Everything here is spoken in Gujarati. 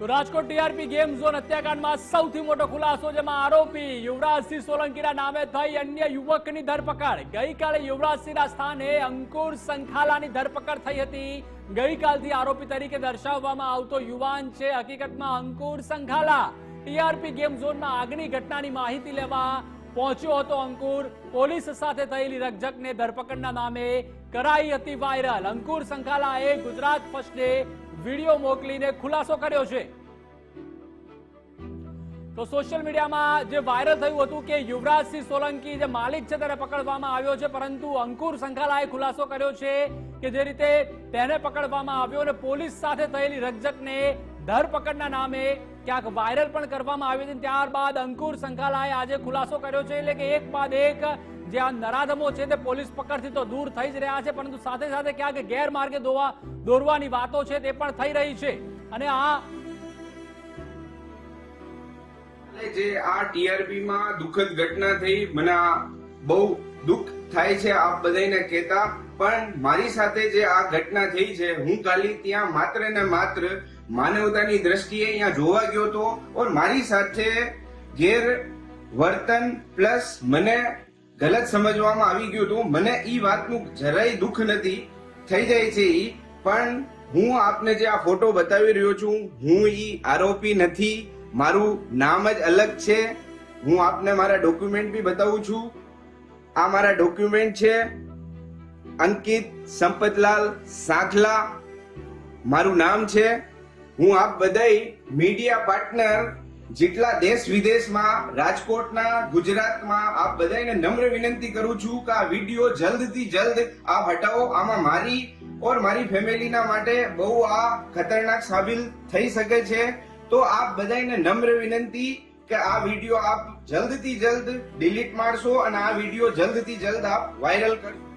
તો રાજકોટ ટીઆરપી ગેમ ઝોન હત્યાકાંડમાં સૌથી મોટો ખુલાસો, જેમાં આરોપી યુવરાજસિંહ સોલંકીના નામે થઈ અન્ય યુવકની ધરપકડ. ગઈકાલે યુવરાજસિંહના સ્થાને અંકુર સંખાલાની ધરપકડ થઈ હતી. ગઈકાલથી આરોપી તરીકે દર્શાવવામાં આવતો યુવાન છે. હકીકતમાં અંકુર સંખાલા ટીઆરપી ગેમ ઝોનમાં આગની ઘટનાની માહિતી લેવા પહોંચ્યો હતો અંકુર. પોલીસ સાથે થયેલી રકઝકને ધરપકડના નામે કરાઈ હતી વાયરલ. અંકુર સંખાલાએ ગુજરાત ફર્સ્ટે વીડિયો મોકલીને ખુલાસો કર્યો છે. તો સોશિયલ મીડિયામાં જે વાયરલ થયું હતું કે યુવરાજસિંહ સોલંકી જે માલિક છે તેને પકડવામાં આવ્યો છે, પરંતુ અંકુર સંખાલાએ ખુલાસો કર્યો છે કે જે રીતે તેને પકડવામાં આવ્યો અને પોલીસ સાથે થયેલી રકઝકને ધરપકડના નામે ક્યાંક વાયરલ પણ કરવામાં આવી હતી ત્યારબાદ અંકુર સંઘાલાએ આજે ખુલાસો કર્યો છે. એટલે કે એક બાદ એક જે આ નરાધમો છે તે પોલીસ પકડથી તો દૂર થઈ જ રહ્યા છે, પરંતુ સાથે સાથે ક્યાંક ગેરમાર્ગે દોવા દોરવાની વાતો છે તે પણ થઈ રહી છે. અને આ જે આ ટીઆરપી માં દુઃખદ ઘટના થઈ, મને બહુ દુઃખ થાય છે, આપ બધાને કહેતા. પણ મારી સાથે જે આ ઘટના થઈ છે, હું ખાલી ત્યાં માત્ર ને માત્ર માનવતાની દ્રષ્ટિએ અહીંયા જોવા ગયો હતો ઓર મારી સાથે ગેર વર્તન પ્લસ મને ગલત સમજવામાં આવી ગયું હતું. મને ઈ વાતનું જરાય દુઃખ નથી. થઈ જાય છે ઈ. પણ હું આપને જે આ ફોટો બતાવી રહ્યો છું, હું ઈ આરોપી નથી. મારું નામ જ અલગ છે. હું આપને મારા ડોક્યુમેન્ટ બી બતાવું છું. આ મારા ડોક્યુમેન્ટ છે અંકિત સંપતલાલ સાખલા. મારું નામ છે. હું આપ બધાય મીડિયા પાર્ટનર જેટલા દેશ વિદેશમાં, રાજકોટના, ગુજરાતમાં આપ બધાને નમ્ર વિનંતી કરું છું કે આ વીડિયો જલ્દથી જલ્દ આપ હટાવો. આમાં મારી ઓર મારી ફેમિલીના માટે બહુ આ ખતરનાક સાબિત થઈ શકે છે. તો આપ બધાને નમ્ર વિનંતી કે આ વીડિયો આપ જલ્દથી જલ્દ ડિલીટ મારશો અને આ વીડિયો જલ્દથી જલ્દ આપ વાયરલ કરશો